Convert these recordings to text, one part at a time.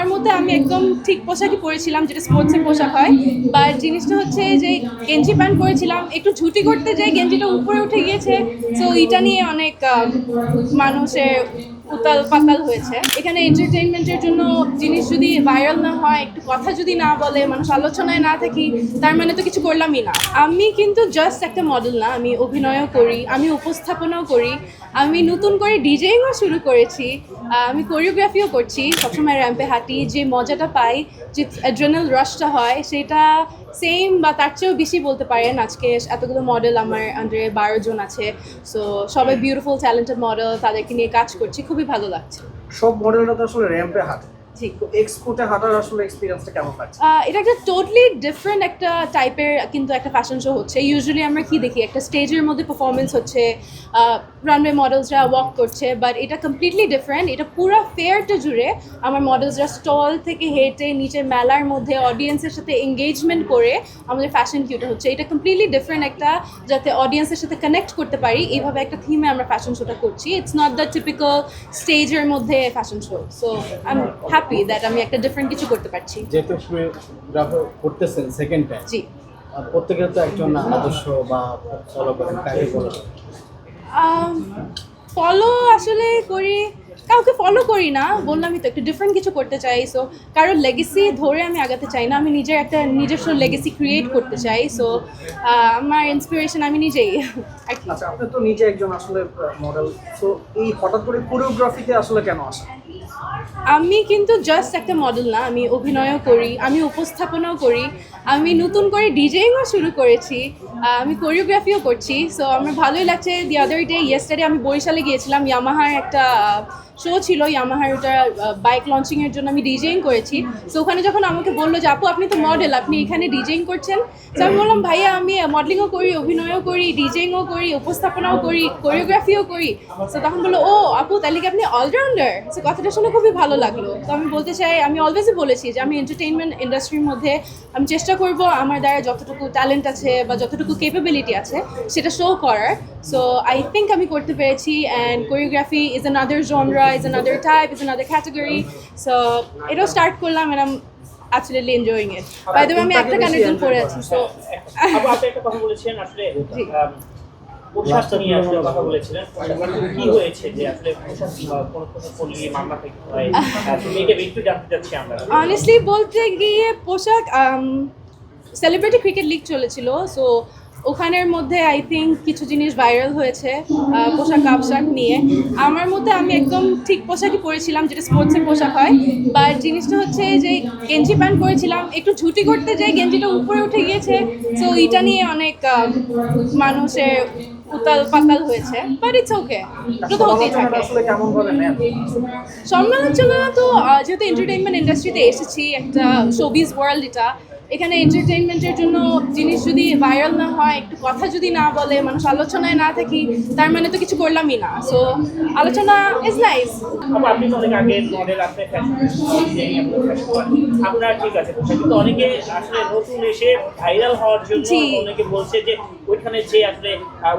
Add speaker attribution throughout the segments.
Speaker 1: আমার মধ্যে আমি একদম ঠিক পোশাকই পরেছিলাম, যেটা স্পোর্টসের পোশাক হয়। বা জিনিসটা হচ্ছে যে গেঞ্জি প্যান্ট পরেছিলাম, একটু ছুটি করতে যাই গেঞ্জিটা উপরে উঠে গিয়েছে। তো এটা নিয়ে অনেক মানুষের উতাল পাতাল হয়েছে। এখানে এন্টারটেইনমেন্টের জন্য জিনিস যদি ভাইরাল না হয়, একটু কথা যদি না বলে, মানুষ আলোচনায় না থাকি, তার মানে তো কিছু করলামই না। আমি কিন্তু জাস্ট একটা মডেল না, আমি অভিনয়ও করি, আমি উপস্থাপনাও করি, আমি নতুন করে ডিজেইংও শুরু করেছি আমি কোরিওগ্রাফিও করছি, সবসময় র্যাম্পে হাঁটি, যে মজাটা পাই, যে অ্যাড্রেনাল রাশটা হয়, সেটা সেম বা তার চেয়েও বেশি বলতে পারেন, আজকে এতগুলো মডেল আমার আন্ডারে বারো জন আছে। সো সবাই বিউটিফুল ট্যালেন্টেড মডেল তাদেরকে নিয়ে কাজ করছি খুবই ভালো লাগছে।
Speaker 2: সব মডেলটা তো আসলে র্যাম্পে হাঁটে
Speaker 1: জি
Speaker 2: হাঁটার আসলে এক্সপিরিয়েন্সটা কেমন লাগছে?
Speaker 1: এটা একটা টোটালি ডিফারেন্ট একটা টাইপের কিন্তু একটা ফ্যাশন শো হচ্ছে। ইউজুয়ালি আমরা কি দেখি একটা স্টেজের মধ্যে পারফরমেন্স হচ্ছে রানওয়ে মডেলসরা ওয়াক করছে বাট এটা কমপ্লিটলি ডিফারেন্ট এটা পুরো ফেয়ারটা জুড়ে আমার মডেলসরা স্টল থেকে হেঁটে নিচের মেলার মধ্যে অডিয়েন্সের সাথে এঙ্গেজমেন্ট করে আমাদের ফ্যাশন কিউটা হচ্ছে। এটা কমপ্লিটলি ডিফারেন্ট একটা যাতে অডিয়েন্সের সাথে কানেক্ট করতে পারি এইভাবে একটা থিমে আমরা ফ্যাশন শোটা করছি। ইটস নট দ্য টিপিক্যাল স্টেজের মধ্যে fashion show so I am happy that আমি একটা ডিফারেন্ট কিছু করতে পারছি।
Speaker 3: যেহেতু করতেছেন সেকেন্ড টাইম
Speaker 1: জি।
Speaker 3: প্রত্যেকের তো একজন আদর্শ বা ফলো করেন কাকে বলেন
Speaker 1: ফলো আসলে করি কাউকে ফলো করি না। বললামই তো একটু ডিফারেন্ট কিছু করতে চাই সো কারোর লেগেসি ধরে আমি আগাতে চাই না। আমি নিজের একটা নিজস্ব লেগেসি ক্রিয়েট করতে চাই সো আমার ইন্সপিরেশন আমি নিজেই।
Speaker 2: আচ্ছা আপনি তো নিজে একজন আসলে মডেল সো এই হঠাৎ করে কোরিওগ্রাফিতে আসলে কেন আসা
Speaker 1: আমি কিন্তু জাস্ট একটা মডেল না, আমি অভিনয়ও করি, আমি উপস্থাপনাও করি, আমি নতুন করে ডিজেইংও শুরু করেছি আমি কোরিওগ্রাফিও করছি সো আমার ভালোই লাগছে দি আদার ডে ইয়েস্টারডে আমি বরিশালে গিয়েছিলাম ইয়ামাহার একটা শো ছিল ইয়ামাহার ওটা বাইক লঞ্চিংয়ের জন্য আমি ডিজেইং করেছি। সো ওখানে যখন আমাকে বলল যে, আপু, আপনি তো মডেল আপনি এখানে ডিজেইং করছেন? তো আমি বললাম, ভাইয়া, আমি মডেলিংও করি, অভিনয়ও করি ডিজেইংও করি, উপস্থাপনাও করি কোরিওগ্রাফিও করি। সো তখন বলল, ও, আপু, তাহলে কি আপনি অলরাউন্ডার সো কথাটা শুনে খুবই ভালো লাগল। তো আমি বলতে চাই, আমি অলওয়েজই বলেছি যে, আমি এন্টারটেইনমেন্ট ইন্ডাস্ট্রির মধ্যে আমি চেষ্টা করব আমার দ্বারা যতটুকু ট্যালেন্ট আছে বা যতটুকু কেপেবিলিটি আছে, সেটা শো করার। সো আই থিঙ্ক আমি করতে পেরেছি and choreography is another genre is another type is another category so এটাও স্টার্ট করলাম and um absolutely enjoying it by the আমি একটা গানের জন্য পড়ে আছি সো
Speaker 4: আপনি একটা কথা বলেছিলেন আসলে পোশাক নিয়ে আসলে কথা বলেছিলেন কি হয়েছে যে আসলে পোশাক বা কোনো কোনো মামলা থেকে হয় তুমি এটা একটু জানতে চাচ্ছি আমরা
Speaker 1: অনেস্টলি বলতে গিয়ে পোশাক সেলিব্রিটি ক্রিকেট লিগ চলেছিল সো ওখানের মধ্যে আই থিঙ্ক কিছু জিনিস ভাইরাল হয়েছে পোশাক আশাক নিয়ে। আমার মধ্যে আমি একদম ঠিক পোশাকই পরেছিলাম যেটা স্পোর্টসের পোশাক হয়। বাট জিনিসটা হচ্ছে যে গেঞ্জি প্যান্ট পরেছিলাম একটু ছুটি করতে যাই গেঞ্জিটা উপরে উঠে গিয়েছে। সো এটা নিয়ে অনেক মানুষের উতাল পাতাল হয়েছে। বাট ইটস ওকে তো হতেই থাকে।
Speaker 2: নেন?
Speaker 1: সমালোচনা তো যেহেতু এন্টারটেইনমেন্ট ইন্ডাস্ট্রিতে এসেছি একটা শোবিজ ওয়ার্ল্ড এটা। এখানে এন্টারটেইনমেন্টের জন্য জিনিস যদি ভাইরাল না হয় একটু কথা যদি না বলে মানুষ আলোচনায় না থাকি তার মানে তো কিছু করলামই না। সো আলোচনা ইজ নাইস
Speaker 4: আপনি তো অনেক আগে মডেল আপনি আপনার ঠিক আছে কিন্তু অনেকে আসলে নতুন এসে ভাইরাল হওয়ার জন্য
Speaker 1: জি।
Speaker 4: অনেকে বলছে যে ওইখানে যে আসলে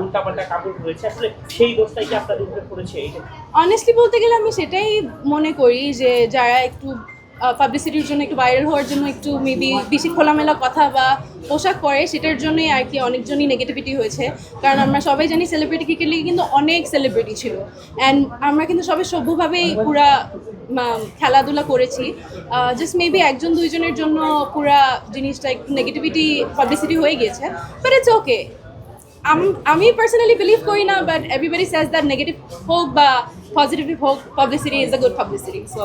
Speaker 4: উল্টাপাল্টা কাপড় রয়েছে আসলে সেই দোষটাই কি আপনার উপরে পড়েছে? এটা
Speaker 1: অনেস্টলি বলতে গেলে আমি সেটাই মনে করি যে যারা একটু পাবলিসিটির জন্য একটু ভাইরাল হওয়ার জন্য একটু মেবি বেশি খোলামেলা কথা বা পোশাক পরে, সেটার জন্যই আর কি অনেকজনই নেগেটিভিটি হয়েছে। কারণ আমরা সবাই জানি সেলিব্রিটি ক্রিকেট কিন্তু অনেক সেলিব্রিটি ছিল। অ্যান্ড আমরা কিন্তু সবাই সভ্যভাবেই পুরা খেলাধুলা করেছি। জাস্ট মেবি একজন, দুইজনের জন্য পুরা জিনিসটা একটু নেগেটিভিটি পাবলিসিটি হয়ে গিয়েছে। বাট ইটস ওকে আম- আমি পার্সোনালি বিলিভ করি না but everybody says that negative হোক বা পজিটিভ হোক publicity is a good publicity so